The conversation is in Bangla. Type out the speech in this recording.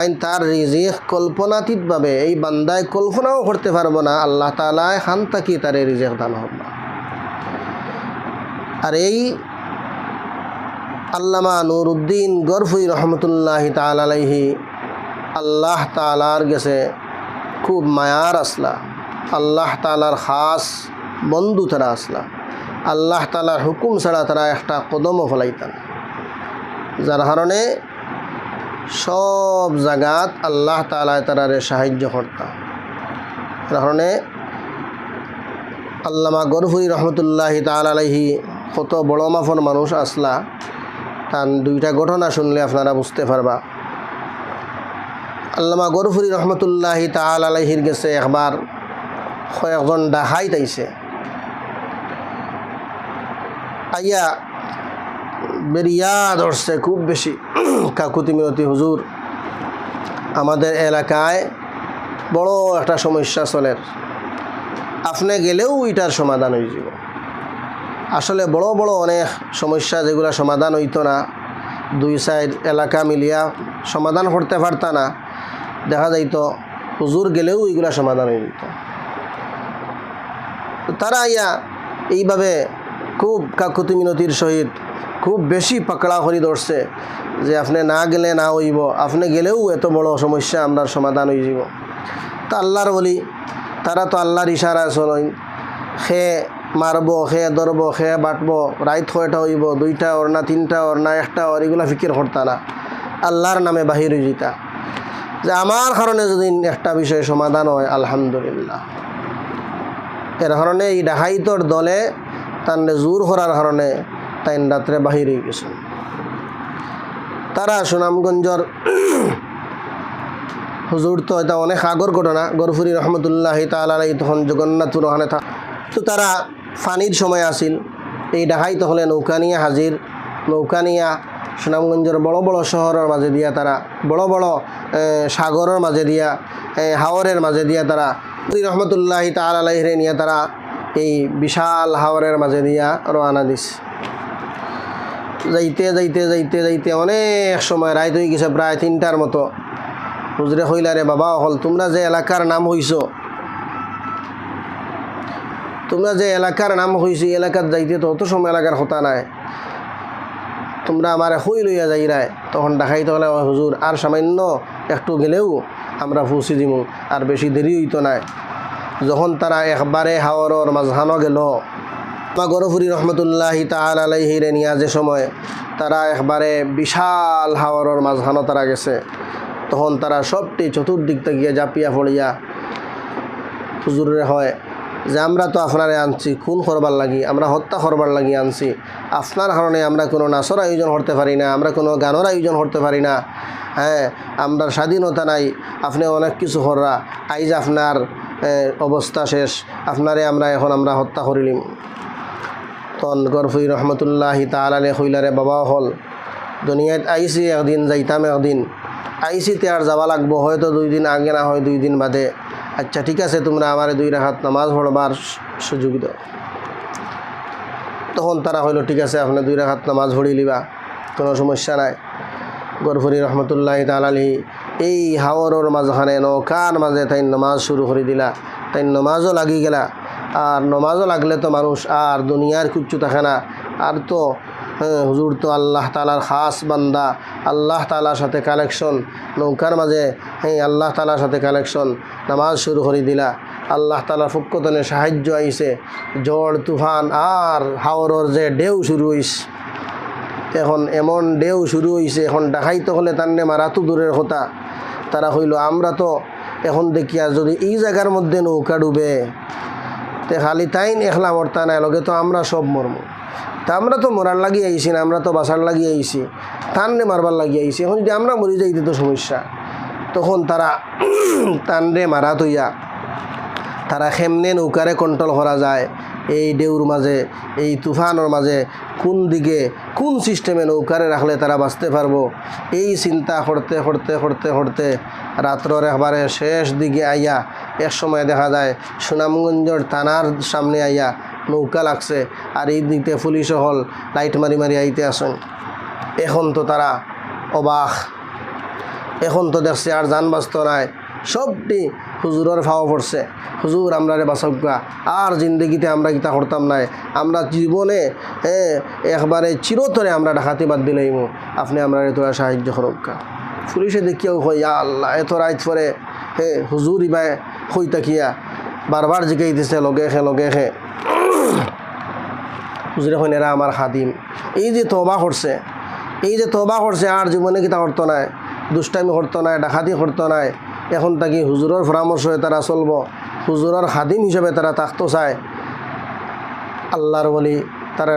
তার রিজিক কল্পনাতীতভাবে এই বান্দায় কল্পনাও করতে পারব না। আল্লাহ তালায় খান তাকি তার এই রিজিক দান হব আর এই আল্লামা নুরুদ্দিন গরফুই রহমতুল্লাহ তালাহি আল্লাহ তালার গেছে খুব মায়ার আসলা। আল্লাহ তালার খাস বন্ধু তারা আসলা। আল্লাহ তালার হুকুম ছাড়া তারা একটা কদমও ফলাইতাম যার কারণে সব জায়গাত আল্লাহ তালায় তারারে সাহায্য করতাম যার কারণে আল্লামা গরফুই রহমতুল্লাহ তালাহি কত বড় মাফর মানুষ আসলা তার দুইটা ঘটনা শুনলে আপনারা বুঝতে পারবা। আল্লামা গরফুরি রহমতুল্লাহ তাল আলাহির গেছে একবার কয়েকজন ডাহাই তাইছে আইয়া বেরিয়া ধরছে খুব বেশি। কাকুতি মিনতি হুজুর, আমাদের এলাকায় বড় একটা সমস্যা চলের আপনি গেলেও এটার সমাধান হয়ে যাব। আসলে বড় বড় অনেক সমস্যা যেগুলো সমাধান হইতো না। দুই সাইড এলাকা মিলিয়া সমাধান করতে পারত না। দেখা যাইত হুজুর গেলেও এগুলা সমাধান হয়ে যেত। তারা ইয়া এইভাবে খুব কাকুতি মিনতির সহিত খুব বেশি পাকড়া করি ধরছে যে আপনি না গেলে না হইব। আপনি গেলেও এত বড় সমস্যা আমরা সমাধান হয়ে যাব। তা আল্লাহর বলি, তারা তো আল্লাহর ইশারা চলই সে মারব সে ধরব সে বাটব, রাইত কয়টা হইব, দুইটা ওর না তিনটা ওর না একটা ওর, এগুলা ফিকির করতা না। আল্লাহর নামে বাহির হয়ে যেতা। যে আমার কারণে যদি একটা বিষয় সমাধান হয়, আলহামদুলিল্লাহ। এর কারণে এই ডাকাইতর দলে তার জোর করার কারণে তাই রাত্রে বাহির হয়ে গেছে। তারা সুনামগঞ্জর হুজুর তো এটা অনেক আগর ঘটনা, গরফুরি রহমতুল্লাহ তালাই তখন জগন্নাথ ওখানে থাক তো তারা ফানির সময় আসিল। এই ডাকাই তখন নৌকা নিয়ে হাজির। নৌকা নিয়া সুনামগঞ্জের বড় বড় শহরের মাঝে দিয়া তারা, বড় বড় সাগরের মাঝে দিয়া হাওরের মাঝে দিয়া তারা রহমতুল্লাহ তালাইরে নিয়ে তারা এই বিশাল হাওরের মাঝে দিয়া রওনা দিস যাইতে যাইতে যাইতে যাইতে অনেক সময় রাইত হয়ে গেছে, প্রায় তিনটার মতো। হুজরে হইলা রে বাবা, হল, তোমরা যে এলাকার নাম হইছ, তোমরা যে এলাকার নাম হইছি এলাকার যাইতে তো অত সময় এলাকার হতা নাই। তোমরা আমার হই লইয়া যাই রায় তখন দেখাইতে হলে "ও হুজুর, আর সামান্য একটু গেলেও আমরা পৌঁছে দিব আর বেশি দেরি হইতো নাই। যখন তারা একবারে হাওয়ারর মাঝখানো গেল মা গরফুরি রহমতুল্লাহ নিয়া যে সময় তারা একবারে বিশাল হাওয়ারর মাঝখানো তারা গেছে, তখন তারা সবটি চতুর্দিক থেকে জাপিয়া পড়িয়া হুজুরে হয় যে, আমরা তো আপনারে আনছি, খুন করবার লাগি, আমরা হত্যা করবার লাগি আনছি, আপনার কারণে আমরা কোনো নাচর আয়োজন করতে পারি না, আমরা কোনো গানের আয়োজন করতে পারি না হ্যাঁ আমরা স্বাধীনতা নাই, আপনি অনেক কিছু কররা, আইজ আপনার অবস্থা শেষ, আপনারে আমরা এখন আমরা হত্যা করিলিম। তন গরফুই রহমতুল্লাহ তালালে হইলারে বাবা হল। দুনিয়াত আইসি একদিন, যাইতাম একদিন। আইসিতে আর যাওয়া লাগবো, হয়তো দুই দিন আগে না হয় দুই দিন বাদে। আচ্ছা ঠিক আছে, তোমরা আমার দুই রাখাত নামাজ পড়বার সুযোগ দাও। তখন তারা হইল, ঠিক আছে, আপনি দুই রাখাত নামাজ পড়ি লিবা, কোনো সমস্যা নাই। গরফুরি রহমতুল্লাহ তালালি এই হাওরের মাঝখানে নৌকার মাঝে তাই নমাজ শুরু করে দিলা। তাই নমাজও লাগি গেলা। আর নমাজও লাগলে তো মানুষ আর দুনিয়ার কিচ্ছু থাকে না আর তো হুজুর তো আল্লাহ তালার খাস বান্দা। আল্লাহ তালার সাথে কালেকশন নৌকার মাঝে হ্যাঁ আল্লাহ তালার সাথে কালেকশন নামাজ শুরু করে দিলা। আল্লাহ তালার ফুক্কতনে সাহায্য আইছে। ঝড়, তুফান আর হাওরের যে ঢেউ শুরু হইস। এখন এমন ঢেউ শুরু হইছে, এখন দেখাইতে হলে তান্নে মারা তো দূরের কথা। তারা হইল আমরা তো এখন দেখিয়া যদি এই জায়গার মধ্যে নৌকা ডুবে তে খালি তাইন একলা মরতা নাই, লগে তো আমরা সব মরম। তা আমরা তো মরার লাগিয়ে আইছি না, আমরা তো বাসার লাগিয়ে আইছি। তানরে মারবার লাগিয়ে আইছি। এখন যদি আমরা মরি যাইতে তো সমস্যা। তখন তারা তানরে মারা তৈয়া, তারা কেমনে নৌকারে কন্ট্রোল করা যায়? এই ঢেউর মাঝে এই তুফানের মাঝে কোন দিকে কোন সিস্টেমে নৌকারে রাখলে তারা বাঁচতে পারব? এই চিন্তা করতে করতে করতে করতে রাত্রর একবারে শেষ দিকে আইয়া এক সময় দেখা যায়, সুনামগঞ্জর থানার সামনে আইয়া নৌকা লাগছে আর এই দিকে পুলিশ হল লাইট মারি মারি আইতে আসেন। এখন তো তারা অবাক। এখন তো দেখছে আর যান বাস্ত নাই। সবটি হুজুরের ফাওয়া পড়ছে। হুজুর, আমরা রে বাসজ্ঞা আর জিন্দগিতে আমরা কিতা করতাম নাই? আমরা জীবনে হ্যাঁ একবারে চিরতরে আমরা ডাকাতি বাদ দিলাইম। আপনি আমরা তোরা সাহায্য করক্কা পুলিশে দেখিয়াও কই ইয়া আল্লাহ, এত রাইত পরে, হে হুজুর ইবাই হই তাকিয়া? বারবার জিকাই দিছে, লগে খে লগে খে। হুজুরে কইন এরা আমার খাদিম। এই যে তবা করছে, এই যে তবা করছে, আর জীবনে কিতা করতো নাই, দুষ্টামি করতো নাই, ডাকাতি করতো নাই। এখন তাকি হুজুরের পরামর্শে তারা চলব, হুজুরের খাদিম হিসেবে তারা থাকতো চায়। আল্লাহর বলি তারা